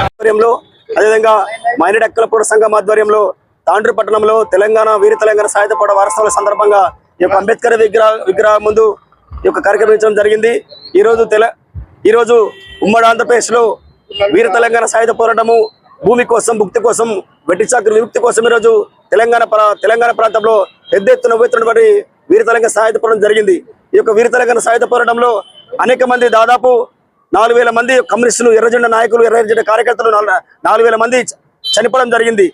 ఆధ్వర్యంలో అదేవిధంగా మైనడ్ అక్కల పొడ సంఘం ఆధ్వర్యంలో తాండ్రి పట్టణంలో తెలంగాణ వీర తెలంగాణ సాయుధ పోరాట వారసత్వాల సందర్భంగా ఈ యొక్క అంబేద్కర్ విగ్రహ విగ్రహం ముందు ఈ యొక్క కార్యక్రమం జరిగింది. ఈరోజు తెల ఈరోజు ఉమ్మడి ఆంధ్రప్రదేశ్లో వీర తెలంగాణ సాయుధ పోరాటము భూమి కోసం భుక్తి కోసం వెట్టి చాకరి విముక్తి కోసం ఈరోజు తెలంగాణ తెలంగాణ ప్రాంతంలో పెద్ద ఎత్తున ఉవ్వెత్తునటువంటి వీర తెలంగాణ సాయుధ పోరాటం జరిగింది. ఈ యొక్క వీర తెలంగాణ సాయుధ పోరాటంలో అనేక మంది దాదాపు నాలుగు వేల మంది కమ్యూనిస్టులు ఎర్రజెండ నాయకులు ఎర్రజెండ కార్యకర్తలు నాలుగు- వేల మంది చనిపోవడం జరిగింది.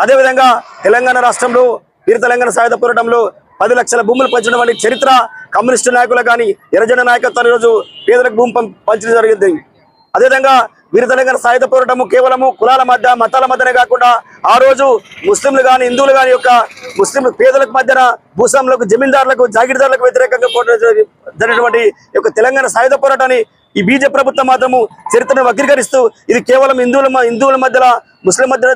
అదేవిధంగా తెలంగాణ రాష్ట్రంలో వీర తెలంగాణ సాయుధ పోరాటంలో పది లక్షల భూములు పంచడం వంటి చరిత్ర కమ్యూనిస్టు నాయకులు కానీ ఎర్రజెండ నాయకత్వాన్ని ఈరోజు పేదలకు భూమి పంచడం జరిగింది. అదేవిధంగా వీర తెలంగాణ సాయుధ పోరాటము కేవలము కులాల మధ్య మతాల మధ్యనే కాకుండా ఆ రోజు ముస్లింలు కానీ హిందువులు కానీ యొక్క ముస్లింలు పేదలకు మధ్యన భూస్వాములకు జమీందారులకు జాగీర్దారులకు వ్యతిరేకంగా జరిగినటువంటి యొక్క తెలంగాణ సాయుధ పోరాటాన్ని ఈ బీజే ప్రభుత్వం మాత్రము చరిత్రను వక్రీకరిస్తూ ఇది కేవలం హిందువుల హిందువుల మధ్యలో ముస్లిం మధ్యలో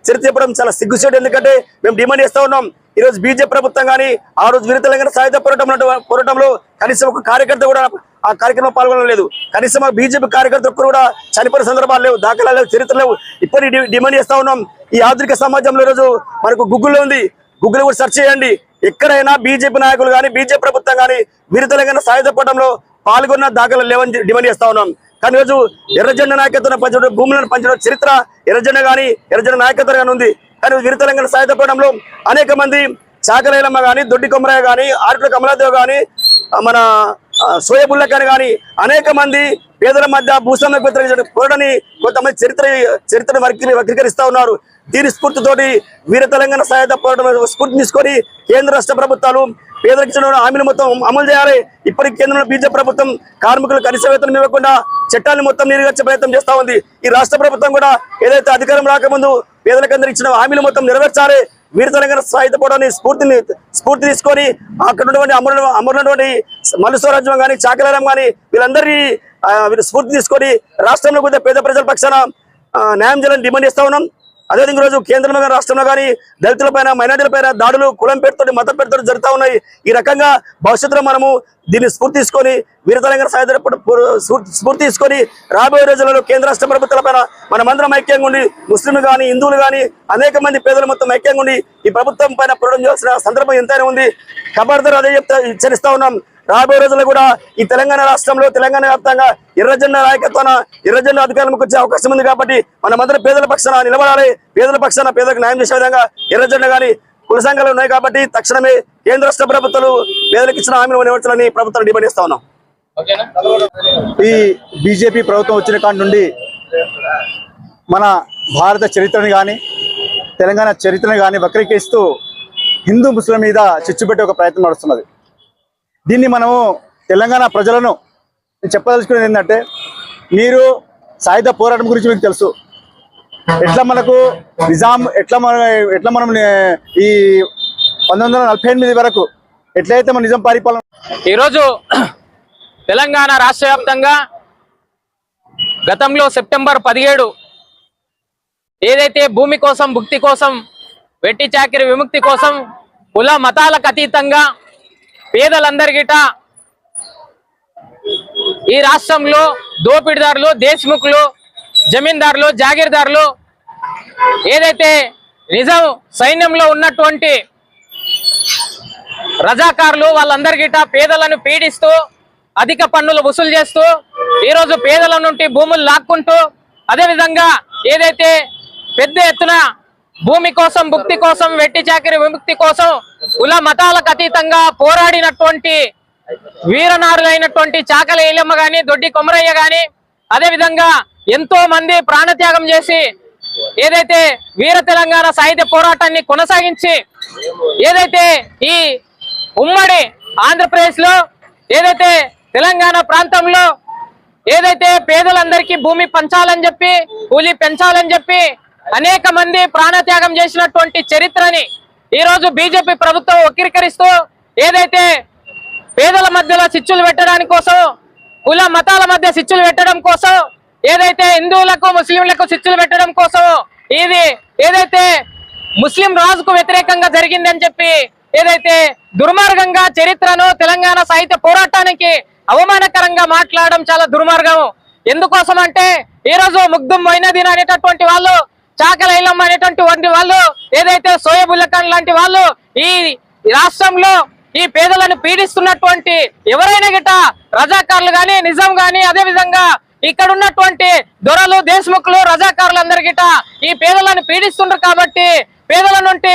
చరిత్ర చెప్పడం చాలా సిగ్గుచేటు. ఎందుకంటే మేము డిమాండ్ చేస్తా ఉన్నాం ఈ రోజు ప్రభుత్వం కానీ ఆ రోజు వీర తెలంగాణ సాయుధ పోరాటం పోరాటంలో కనీసం ఒక కార్యకర్త కూడా ఆ కార్యక్రమం పాల్గొనలేదు కనీసం ఆ బీజేపీ కార్యకర్త ఒక్కరు కూడా చనిపోయిన సందర్భాలు లేవు దాఖలా లేవు. చరిత్ర లేవు ఇప్పటికీ డిమాండ్ చేస్తా ఉన్నాం. ఈ ఆధునిక సమాజంలో ఈరోజు మనకు గుగ్గుల్లో ఉంది. గుగ్గులు కూడా సెర్చ్ చేయండి. ఎక్కడైనా బీజేపీ నాయకులు కానీ బీజేపీ ప్రభుత్వం కానీ వీర తెలంగాణ సాయుధ పాల్గొన్న దాఖలు లేవని డిమాండ్ చేస్తా ఉన్నాం. కానీ ఈరోజు ఎర్రజెండ నాయకత్వం పంచడం భూములను పంచడం చరిత్ర ఎర్రజెండ కానీ ఎర్రజెండ నాయకత్వం కానీ ఉంది. కానీ వీర తెలంగాణ సాయుధ అనేక మంది చాకలైలమ్మ కానీ దొడ్డి కొమరయ్య కానీ ఆరుట్ల కమలాదేవ్ కానీ మన ఆ, కానీ అనేక మంది పేదల మధ్య భూస్వామ్య వ్యతిరేక పోరాటని కొంతమంది చరిత్ర చరిత్ర వక్రీ వక్రీకరిస్తూ ఉన్నారు. దీని స్ఫూర్తితోటి వీర తెలంగాణ సహాయత పోరాటం స్ఫూర్తి తీసుకొని కేంద్ర రాష్ట్ర ప్రభుత్వాలు పేదలకు ఇచ్చిన హామీలు మొత్తం అమలు చేయాలి. ఇప్పటికి కేంద్రంలో బీజేపీ ప్రభుత్వం కార్మికులు కనీస వేతనం ఇవ్వకుండా చట్టాన్ని మొత్తం నీరుగచ్చే ప్రయత్నం చేస్తా ఉంది. ఈ రాష్ట్ర ప్రభుత్వం కూడా ఏదైతే అధికారం రాకముందు పేదలకు ఇచ్చిన హామీలు మొత్తం నెరవేర్చాలి. వీర తెలంగాణ సాయుధ పోరాటాన్ని స్ఫూర్తిని స్ఫూర్తి తీసుకొని అక్కడ ఉన్నటువంటి అమరు అమరున్నటువంటి మల్లుస్వరాజ్యం కానీ చాకలారం కానీ వీళ్ళందరినీ ఆ, స్ఫూర్తి తీసుకొని రాష్ట్రంలో కూడా పేద ప్రజల పక్షాన న్యాయం చేయాలని డిమాండ్ చేస్తా ఉన్నాం. అదేవిధంగా రోజు కేంద్రంలో కానీ రాష్ట్రంలో కానీ దళితులపైన మైనార్టీలపైన దాడులు కులం పేరుతో మతం పేరుతో జరుగుతూ ఉన్నాయి. ఈ రకంగా భవిష్యత్తులో మనము దీన్ని స్ఫూర్తి తీసుకొని వీర తెలంగాణ సాయుధ స్ఫూర్తి తీసుకొని రాబోయే రోజులలో కేంద్ర రాష్ట్ర ప్రభుత్వాలపైన మనమందరం ఐక్యంగా ఉండి ముస్లింలు కానీ హిందువులు కానీ అనేక మంది పేదలు మొత్తం ఐక్యంగా ఉండి ఈ ప్రభుత్వం పైన పోరాటం చేయాల్సిన సందర్భం ఎంతైనా ఉంది. ఖబర్దార్ అదే చెప్తా హెచ్చరిస్తా ఉన్నాం. రాబోయే రోజుల్లో కూడా ఈ తెలంగాణ రాష్ట్రంలో తెలంగాణ వ్యాప్తంగా ఎర్రజెండా నాయకత్వాన ఎర్రజెండా అధికారంలోకి వచ్చే అవకాశం ఉంది కాబట్టి మనమందరం పేదల పక్షాన నిలబడాలి. పేదల పక్షాన పేదలకు న్యాయం చేసే విధంగా ఎర్రజెండా కానీ కుల సంఘాలు ఉన్నాయి కాబట్టి తక్షణమే కేంద్ర రాష్ట్ర ప్రభుత్వాలు పేదలకు ఇచ్చిన హామీలు నెరవేర్చాలని ప్రభుత్వం డిమాండ్ చేస్తా ఉన్నాం. ఈ బీజేపీ ప్రభుత్వం వచ్చిన కాడి నుండి మన భారత చరిత్రని కానీ తెలంగాణ చరిత్రని కానీ వక్రీకరిస్తూ హిందూ ముస్లిం మీద చిచ్చుపెట్టే ఒక ప్రయత్నం నడుస్తున్నది. దీన్ని మనము తెలంగాణ ప్రజలను చెప్పదలుచుకునేది ఏంటంటే మీరు సాయుధ పోరాటం గురించి మీకు తెలుసు. ఎట్లా మనకు నిజాం ఎట్లా మనం ఎట్లా మనం ఈ పంతొమ్మిది వందల నలభై ఎనిమిది వరకు ఎట్లయితే మన నిజాం పరిపాలన ఈరోజు తెలంగాణ రాష్ట్ర వ్యాప్తంగా గతంలో సెప్టెంబర్ పదిహేడు ఏదైతే భూమి కోసం భుక్తి కోసం వెట్టి చాకిరి విముక్తి కోసం కుల మతాలకు అతీతంగా పేదలందరిగిట ఈ రాష్ట్రంలో దోపిడిదారులు దేశముఖులు జమీందారులు జాగీర్దారులు ఏదైతే నిజం సైన్యంలో ఉన్నటువంటి రజాకారులు వాళ్ళందరికీట పేదలను పీడిస్తూ అధిక పన్నులు వసూలు చేస్తూ ఈరోజు పేదల నుండి భూములు లాక్కుంటూ అదేవిధంగా ఏదైతే పెద్ద ఎత్తున భూమి కోసం భుక్తి కోసం వెట్టి చాకిరి విముక్తి కోసం కుల మతాలకు అతీతంగా పోరాడినటువంటి వీరనారులైనటువంటి చాకల ఏలమ్మ గాని దొడ్డి కొమరయ్య గాని అదేవిధంగా ఎంతో మంది ప్రాణత్యాగం చేసి ఏదైతే వీర తెలంగాణ సాహిత్య పోరాటాన్ని కొనసాగించి ఏదైతే ఈ ఉమ్మడి ఆంధ్రప్రదేశ్లో ఏదైతే తెలంగాణ ప్రాంతంలో ఏదైతే పేదలందరికీ భూమి పంచాలని చెప్పి కూలి పెంచాలని చెప్పి అనేక మంది ప్రాణత్యాగం చేసినటువంటి చరిత్రని ఈ రోజు బీజేపీ ప్రభుత్వం వక్రీకరిస్తూ ఏదైతే పేదల మధ్యలో చిచ్చులు పెట్టడానికి కోసం కుల మతాల మధ్య చిచ్చులు పెట్టడం కోసం ఏదైతే హిందువులకు ముస్లింలకు చిచ్చులు పెట్టడం కోసం ఇది ఏదైతే ముస్లిం రాజుకు వ్యతిరేకంగా జరిగిందని చెప్పి ఏదైతే దుర్మార్గంగా చరిత్రను తెలంగాణ సాహిత్య పోరాటానికి అవమానకరంగా మాట్లాడడం చాలా దుర్మార్గం ఎందుకోసం అంటే ఈ రోజు ముగ్ధుం మొయినదీన్ అనేటటువంటి వాళ్ళు చాకలైలం అనేటువంటి వంటి వాళ్ళు ఏదైతే సోయబుల్లఖాన్ లాంటి వాళ్ళు ఈ రాష్ట్రంలో ఈ పేదలను పీడిస్తున్నటువంటి ఎవరైనా గిట రజాకారులు గాని నిజాం గాని అదే విధంగా ఇక్కడ ఉన్నటువంటి దొరలు దేశముఖులు రజాకారులు అందరి గిట ఈ పేదలను పీడిస్తుండ్రు కాబట్టి పేదల నుండి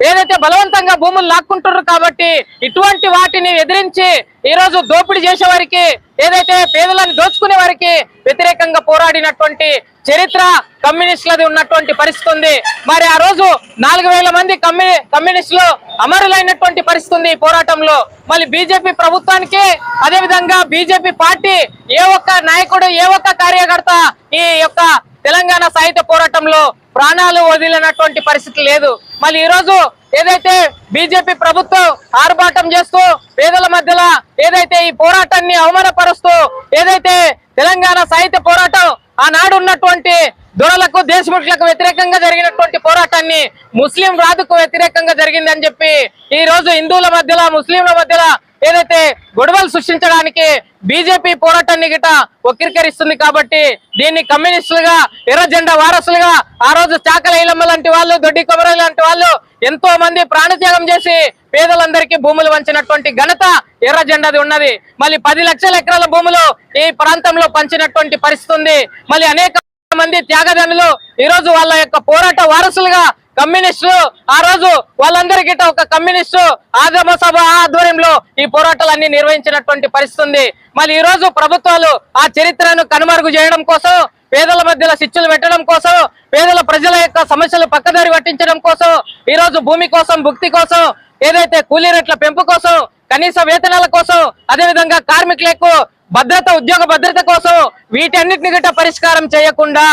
ఏదైతే బలవంతంగా భూములు లాక్కుంటున్నారు కాబట్టి ఇటువంటి వాటిని ఎదిరించి ఈ రోజు దోపిడీ చేసే వారికి ఏదైతే పేదలను దోచుకునే వారికి వ్యతిరేకంగా పోరాడినటువంటి చరిత్ర కమ్యూనిస్టులది ఉన్నటువంటి పరిస్థితి ఉంది. మరి ఆ రోజు నాలుగు వేల మంది కమ్యూ కమ్యూనిస్టులు అమరులైనటువంటి పరిస్థితి ఉంది ఈ పోరాటంలో. మళ్ళీ బీజేపీ ప్రభుత్వానికి అదే విధంగా బీజేపీ పార్టీ ఏ ఒక్క నాయకుడు ఏ ఒక్క కార్యకర్త ఈ యొక్క తెలంగాణ సాహిత్య పోరాటంలో ప్రాణాలు వదిలినటువంటి పరిస్థితి లేదు. మళ్ళీ ఈ రోజు ఏదైతే బీజేపీ ప్రభుత్వం ఆర్భాటం చేస్తూ పేదల మధ్యలో ఏదైతే ఈ పోరాటాన్ని అవమానపరుస్తూ ఏదైతే తెలంగాణ సాహిత్య పోరాటం ఆనాడు ఉన్నటువంటి దొరలకు దేశముఖులకు వ్యతిరేకంగా జరిగినటువంటి పోరాటాన్ని ముస్లిం రాజుకు వ్యతిరేకంగా జరిగిందని చెప్పి ఈ రోజు హిందువుల మధ్యలో ముస్లింల మధ్యలో ఏదైతే గొడవలు సృష్టించడానికి బీజేపీ పోరాటాన్ని గిట వక్రీకరిస్తుంది కాబట్టి దీన్ని కమ్యూనిస్టులుగా ఎర్ర జెండా వారసులుగా ఆ రోజు చాకల ఇలమ్మ లాంటి వాళ్ళు దొడ్డి కొమర లాంటి వాళ్ళు ఎంతో మంది ప్రాణత్యాగం చేసి పేదలందరికీ భూములు వంచినటువంటి ఘనత ఎర్ర జెండాది ఉన్నది. మళ్ళీ పది లక్షల ఎకరాల భూములు ఈ ప్రాంతంలో పంచినటువంటి పరిస్థితి ఉంది. మళ్ళీ అనేక మంది త్యాగదనులు ఈ రోజు వాళ్ళ యొక్క పోరాట వారసులుగా కమ్యూనిస్టులు ఆ రోజు వాళ్ళందరికీ ఒక కమ్యూనిస్టు ఆగమ సభ ఆధ్వర్యంలో ఈ పోరాటాలన్నీ నిర్వహించినటువంటి పరిస్థితి ఉంది మళ్ళీ ఈ రోజు ప్రభుత్వాలు ఆ చరిత్రను కనుమరుగు చేయడం కోసం పేదల మధ్యలో శిక్షలు పెట్టడం కోసం పేదల ప్రజల యొక్క సమస్యలు పక్కదారి పట్టించడం కోసం ఈ రోజు భూమి కోసం భుక్తి కోసం ఏదైతే కూలీ రేట్ల పెంపు కోసం కనీస వేతనాల కోసం అదే విధంగా కార్మికులకు భద్రత ఉద్యోగ భద్రత కోసం వీటన్నిటిని గిట్ట పరిష్కారం చేయకుండా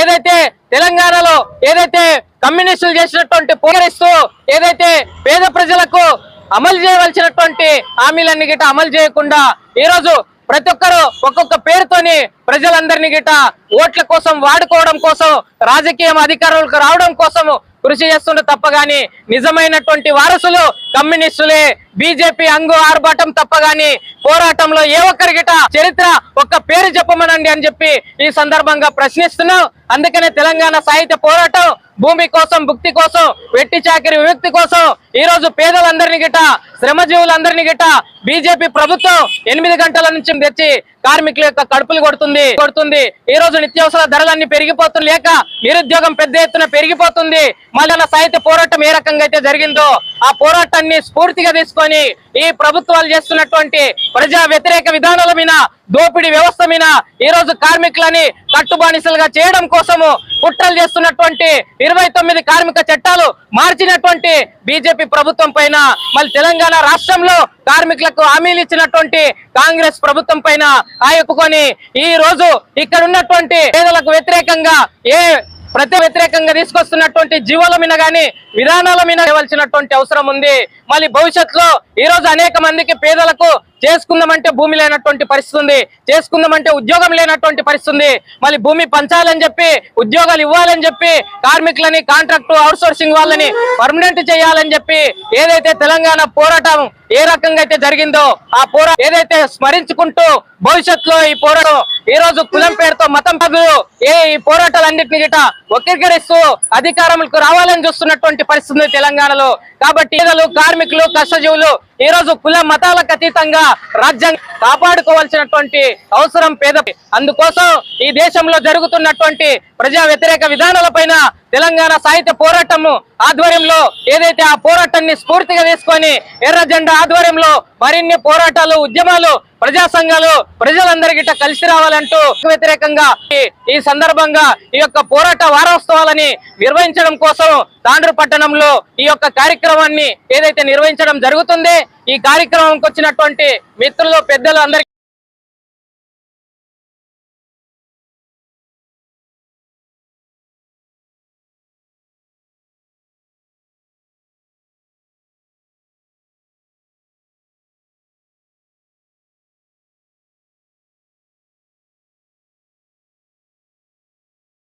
ఏదైతే తెలంగాణలో ఏదైతే కమ్యూనిస్టులు చేసినటువంటి పోగరిస్తూ ఏదైతే పేద ప్రజలకు అమలు చేయవలసినటువంటి హామీలన్నీ గిట్ట అమలు చేయకుండా ఈ రోజు ప్రతి ఒక్కరు ఒక్కొక్క పేరుతోని ప్రజలందరినీ గిట్ట ఓట్ల కోసం వాడుకోవడం కోసం రాజకీయం అధికారులకు రావడం కోసం కృషి చేస్తుండే తప్ప గాని నిజమైనటువంటి వారసులు కమ్యూనిస్టులే బీజేపీ అంగు ఆర్భాటం తప్ప గాని పోరాటంలో ఏ ఒక్కరి గిట చరిత్ర ఒక్క పేరు చెప్పమనండి అని చెప్పి ఈ సందర్భంగా ప్రశ్నిస్తున్నాం. అందుకనే తెలంగాణ సాహిత్య పోరాటం భూమి కోసం భుక్తి కోసం వెట్టి చాకరి విముక్తి కోసం ఈ రోజు పేదలందరినీ గిట శ్రమజీవులందరినీ గిట బీజేపీ ప్రభుత్వం ఎనిమిది గంటల నుంచి తెచ్చి కార్మికుల యొక్క కడుపులు కొడుతుంది కొడుతుంది. ఈ రోజు నిత్యావసర ధరలన్నీ పెరిగిపోతుంది లేక నిరుద్యోగం పెద్ద ఎత్తున పెరిగిపోతుంది. మళ్ళీ సాహిత్య పోరాటం ఏ రకంగా అయితే జరిగిందో ఆ పోరాటాన్ని స్ఫూర్తిగా తీసుకొని ఈ ప్రభుత్వాలు చేస్తున్నటువంటి ప్రజా వ్యతిరేక విధానాల మీద దోపిడీ వ్యవస్థ మీద ఈ రోజు కార్మికులని కట్టుబానిసలుగా చేయడం కోసము కుట్రలు చేస్తున్నటువంటి ఇరవై తొమ్మిది కార్మిక చట్టాలు మార్చినటువంటి బీజేపీ ప్రభుత్వం పైన మళ్ళీ తెలంగాణ రాష్ట్రంలో కార్మికులకు హామీలు ఇచ్చినటువంటి కాంగ్రెస్ ప్రభుత్వం పైన ఆయొక్కుని ఈ రోజు ఇక్కడ ఉన్నటువంటి పేదలకు వ్యతిరేకంగా ఏ ప్రతి వ్యతిరేకంగా తీసుకొస్తున్నటువంటి జీవోల మీద గాని విధానాల మీద ఇవ్వాల్సినటువంటి అవసరం ఉంది. మళ్ళీ భవిష్యత్తులో ఈ రోజు అనేక మందికి పేదలకు చేసుకుందామంటే భూమి లేనటువంటి పరిస్థితి ఉంది. చేసుకుందామంటే ఉద్యోగం లేనటువంటి పరిస్థితి ఉంది. మళ్ళీ భూమి పంచాలని చెప్పి ఉద్యోగాలు ఇవ్వాలని చెప్పి కార్మికులని కాంట్రాక్టు అవుట్సోర్సింగ్ వాళ్ళని పర్మనెంట్ చేయాలని చెప్పి ఏదైతే తెలంగాణ పోరాటం ఏ రకంగా అయితే జరిగిందో ఆ పోరా ఏదైతే స్మరించుకుంటూ భవిష్యత్తులో ఈ పోరాటం ఈ రోజు కులం పేరుతో మతం పదులు ఏ ఈ పోరాటాలన్నింటినీ గిట వక్రీకరిస్తూ అధికారంకు రావాలని చూస్తున్నటువంటి పరిస్థితి తెలంగాణలో. కాబట్టి పేదలు కార్మికులు కష్టజీవులు ఈ రోజు కుల మతాలకు అతీతంగా రాజ్యాంగం కాపాడుకోవాల్సినటువంటి అవసరం పేద అందుకోసం ఈ దేశంలో జరుగుతున్నటువంటి ప్రజా వ్యతిరేక విధానాలపైన తెలంగాణ సాహిత్య పోరాటము ఆధ్వర్యంలో ఏదైతే ఆ పోరాటాన్ని స్ఫూర్తిగా తీసుకొని ఎర్ర జెండా ఆధ్వర్యంలో మరిన్ని పోరాటాలు ఉద్యమాలు ప్రజా సంఘాలు ప్రజలందరికీ కలిసి రావాలంటూ వ్యతిరేకంగా ఈ- ఈ సందర్భంగా ఈ యొక్క పోరాట వారోత్సవాలని నిర్వహించడం కోసం తాండ్రు పట్టణంలో ఈ యొక్క కార్యక్రమాన్ని ఏదైతే నిర్వహించడం జరుగుతుంది ఈ కార్యక్రమంకి వచ్చినటువంటి మిత్రులు పెద్దలు అందరికీ